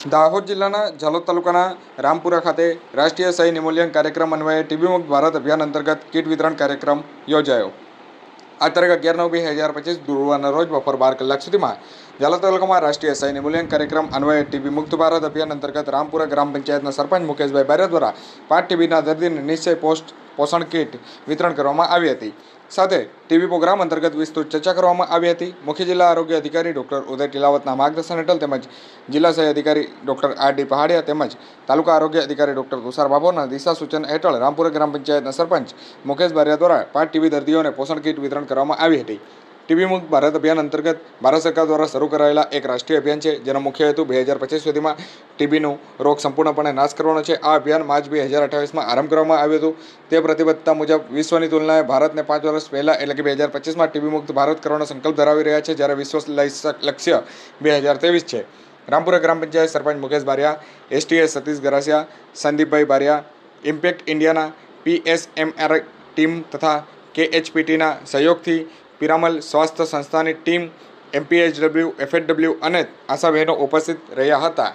દાહોદ જિલ્લાના ઝાલોદ તાલુકાના રામપુરા ખાતે રાષ્ટ્રીય સહી નિમૂલ્યન કાર્યક્રમ અન્વયે ટીબી મુક્ત ભારત અભિયાન અંતર્ગત કીટ વિતરણ કાર્યક્રમ યોજાયો. આ તારીખ અગિયાર નવ બે હજાર પચીસ ગુરુવારના રોજ બપોર બાર કલાક સુધીમાં ઝાલોદ તાલુકામાં રાષ્ટ્રીય સહી નિમૂલ્યન કાર્યક્રમ અન્વયે ટીબી મુક્ત ભારત અભિયાન અંતર્ગત રામપુરા ગ્રામ પંચાયતના સરપંચ મુકેશભાઈ બારિયા દ્વારા પાંચ ટીબીના દર્દીને નિશ્ચય પોસ્ટ પોષણ કીટ વિતરણ કરવામાં આવી હતી. સાથે ટીવી પ્રોગ્રામ અંતર્ગત વિસ્તૃત ચર્ચા કરવામાં આવી હતી. મુખ્ય જિલ્લા આરોગ્ય અધિકારી ડૉક્ટર ઉદય ટીલાવતના માર્ગદર્શન હેઠળ તેમજ જિલ્લા સહાય અધિકારી ડૉક્ટર આર ડી પહાડિયા તેમજ તાલુકા આરોગ્ય અધિકારી ડૉક્ટર તુષાર બાબોના દિશા સૂચન હેઠળ રામપુરા ગ્રામ પંચાયતના સરપંચ મુકેશ બારિયા દ્વારા પાંચ ટીવી દર્દીઓને પોષણ કીટ વિતરણ કરવામાં આવી હતી. ટીબી મુક્ત ભારત અભિયાન અંતર્ગત ભારત સરકાર દ્વારા શરૂ કરાયેલા એક રાષ્ટ્રીય અભિયાન છે, જેનો મુખ્ય હેતુ બે હજાર પચીસ સુધીમાં ટીબીનો રોગ સંપૂર્ણપણે નાશ કરવાનો છે. આ અભિયાન માર્ચ બે હજાર અઠાવીસમાં આરંભ કરવામાં આવ્યું હતું. તે પ્રતિબદ્ધતા મુજબ વિશ્વની તુલનાએ ભારતને પાંચ વર્ષ પહેલાં એટલે કે બે હજાર પચીસમાં ટીબી મુક્ત ભારત કરવાનો સંકલ્પ ધરાવી રહ્યા છે, જ્યારે વિશ્વ લક્ષ્ય બે હજાર ત્રેવીસ છે. રામપુરા ગ્રામ પંચાયત સરપંચ મુકેશ બારિયા એસટીએસ સતીશ ગરાસિયા, સંદીપભાઈ બારિયા, ઇમ્પેક્ટ ઇન્ડિયાના પીએસએમઆર ટીમ તથા કેએચપીટીના સહયોગથી પિરામલ સ્વાસ્થ્ય સંસ્થાની ટીમ એમપીએચડબલ્યુ એફએચડબલ્યુ અને આશાબહેનો ઉપસ્થિત રહ્યા હતા.